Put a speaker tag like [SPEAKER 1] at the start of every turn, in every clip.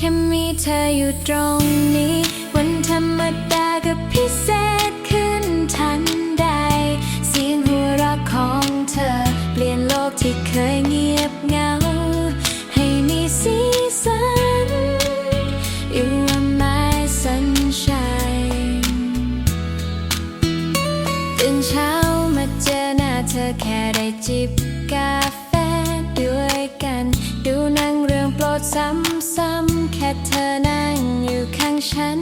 [SPEAKER 1] แค่มีเธออยู่ตรงนี้ วันธรรมดาก็พิเศษขึ้นทันใด เสียงหัวเราะของเธอ เปลี่ยนโลกที่เคยเงียบเหงา ให้มีสีสัน You are my sunshine ตื่นเช้ามาเจอหน้าเธอแค่ได้จิบกาแฟ ซ้ำๆแค่เธอนั่งอยู่ข้างฉัน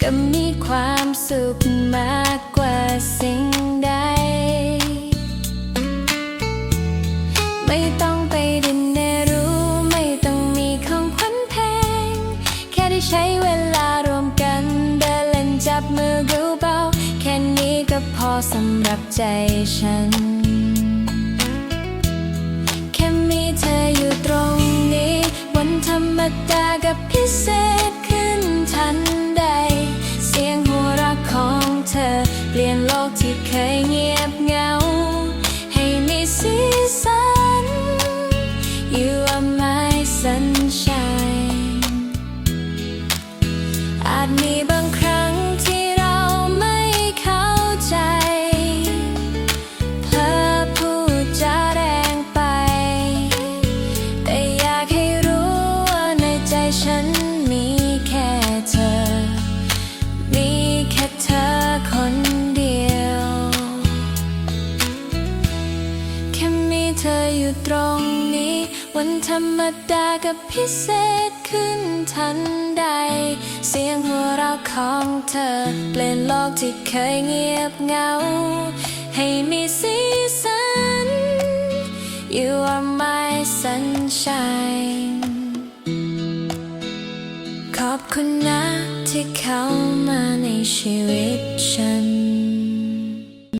[SPEAKER 1] ก็มีความสุขมากกว่าสิ่งใด ไม่ต้องไปดินเนรู้ ไม่ต้องมีของขวัญแพง แค่ได้ใช้เวลารวมกันเดินเล่นจับมือดูเบา แค่นี้ก็พอสำหรับใจฉัน แค่มีเธอ เปลี่ยนโลกที่เคยเงียบเหงา ให้มีสีสัน You are my sunshine อาจมีบางครั้งที่เราไม่เข้าใจเธอพูดจาแรงไป แต่อยากให้รู้ว่าในใจฉัน ตรงนี้ วันธรรมดากับพิเศษขึ้นทันใด เสียงหัวเราะของเธอ เปลี่ยนโลกที่เคยเงียบเหงา ให้มีสีสัน You are my sunshine ขอบคุณนะที่เข้ามาในชีวิตฉัน